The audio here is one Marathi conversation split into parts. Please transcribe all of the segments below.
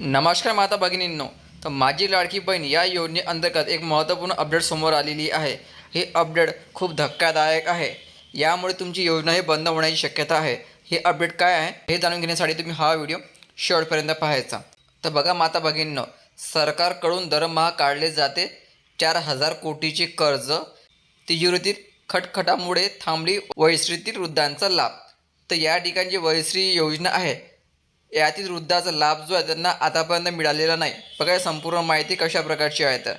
नमस्कार माता भगिनींनो. तर माझी लाडकी बहीण या योजनेअंतर्गत एक महत्त्वपूर्ण अपडेट समोर आलेली आहे. हे अपडेट खूप धक्कादायक आहे. यामुळे तुमची योजनाही बंद होण्याची शक्यता आहे. हे अपडेट काय आहे हे जाणून घेण्यासाठी तुम्ही हा व्हिडिओ शेवटपर्यंत पाहायचा. तर बघा माता भगिनींनो सरकारकडून दरमहा काढले जाते चार हजार कोटीचे कर्ज. तिजोरीतील खटखटामुळे थांबली वयश्रीतील वृद्धांचा लाभ. तर या ठिकाणी जी वयश्री योजना आहे. यातील वृद्धाचा लाभ जो आहे त्यांना आतापर्यंत मिळालेला नाही. बघा संपूर्ण माहिती कशा प्रकारची आहे तर.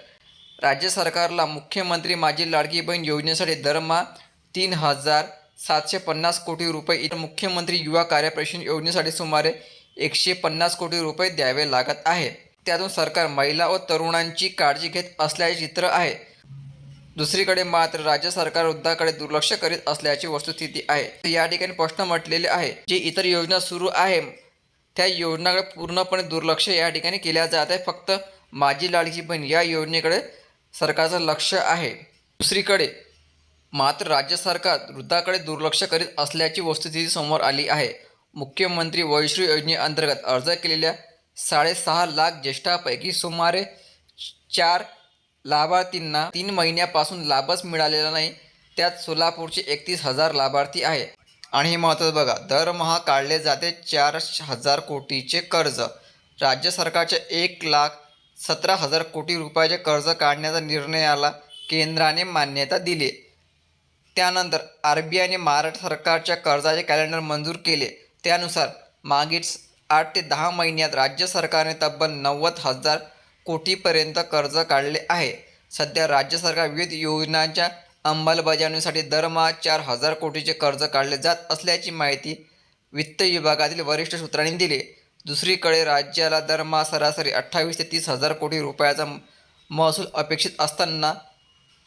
राज्य सरकारला मुख्यमंत्री माझी लाडकी बहीण योजनेसाठी दरमहा तीन हजार सातशे पन्नास कोटी रुपये इतर मुख्यमंत्री युवा कार्यप्रशिक्षण योजनेसाठी सुमारे एकशे पन्नास कोटी रुपये द्यावे लागत आहे. त्यातून सरकार महिला व तरुणांची काळजी घेत असल्याचे चित्र आहे. दुसरीकडे मात्र राज्य सरकार वृद्धाकडे दुर्लक्ष करीत असल्याची वस्तुस्थिती आहे. या ठिकाणी प्रश्न म्हटलेले आहे जे इतर योजना सुरू आहे त्या योजनाकडे पूर्णपणे दुर्लक्ष या ठिकाणी केल्या जात आहे. फक्त माझी लाडकी बहीण या योजनेकडे सरकारचं लक्ष आहे. दुसरीकडे मात्र राज्य सरकार वृद्धाकडे दुर्लक्ष करीत असल्याची वस्तुस्थिती समोर आली आहे. मुख्यमंत्री वयश्री योजनेअंतर्गत अर्ज केलेल्या साडेसहा लाख ज्येष्ठापैकी सुमारे चार लाभार्थींना तीन महिन्यापासून लाभच मिळालेला नाही. त्यात सोलापूरचे एकतीस हजार लाभार्थी आहे आणि हे महत्त्वाचं बघा दरमहा काढले जाते चार हजार कोटीचे कर्ज. राज्य सरकारचे एक लाख सतरा हजार कोटी रुपयाचे कर्ज काढण्याचा निर्णयाला केंद्राने मान्यता दिली. त्यानंतर आर बी आयने महाराष्ट्र सरकारच्या कर्जाचे कॅलेंडर मंजूर केले. त्यानुसार मागील आठ ते दहा महिन्यात राज्य सरकारने तब्बल नव्वद हजार कोटीपर्यंत कर्ज काढले आहे. सध्या राज्य सरकार विविध योजनांच्या अंमलबजावणीसाठी दरमहा चार हजार कोटीचे कर्ज काढले जात असल्याची माहिती वित्त विभागातील वरिष्ठ सूत्रांनी दिली. दुसरीकडे राज्याला दरमहा सरासरी अठ्ठावीस ते तीस हजार कोटी रुपयाचा महसूल अपेक्षित असताना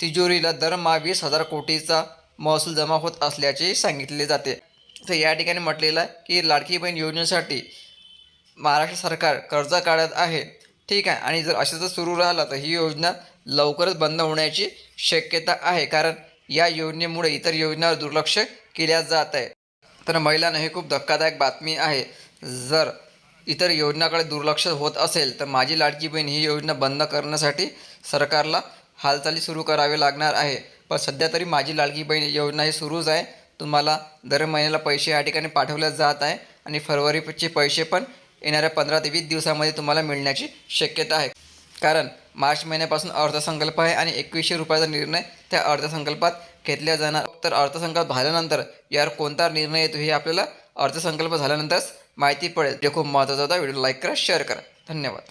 तिजोरीला दरमहा वीस हजार कोटीचा महसूल जमा होत असल्याचे सांगितले जाते. तर या ठिकाणी म्हटलेलं आहे की लाडकी बहीण योजनेसाठी महाराष्ट्र सरकार कर्ज काढत आहे. ठीक आहे. आणि जर असं जर सुरू राहिलं तर ही योजना लवकरच बंद होण्याची शक्यता आहे. कारण या योजनेमुळे इतर योजनांवर दुर्लक्ष केल्या जात आहे. तर महिलांना हे खूप धक्कादायक बातमी आहे. जर इतर योजनाकडे दुर्लक्ष होत असेल तर माझी लाडकी बहीण ही योजना बंद करण्यासाठी सरकारला हालचाली सुरू करावे लागणार आहे. पण सध्या तरी माझी लाडकी बहीण योजना ही सुरूच आहे. तुम्हाला दर महिन्याला पैसे या ठिकाणी पाठवले जात आहे. आणि फरवरीचे पैसे पण येणाऱ्या पंधरा ते वीस दिवसामध्ये तुम्हाला मिळण्याची शक्यता आहे. कारण मार्च महिन्यापासून अर्थसंकल्प आहे आणि एकवीसशे रुपयाचा निर्णय त्या अर्थसंकल्पात घेतल्या जाणार. तर अर्थसंकल्प झाल्यानंतर यावर कोणता निर्णय येतो हे आपल्याला अर्थसंकल्प झाल्यानंतरच माहिती पडेल. जे खूप महत्त्वाचा होता. व्हिडिओ लाईक करा शेअर करा. धन्यवाद.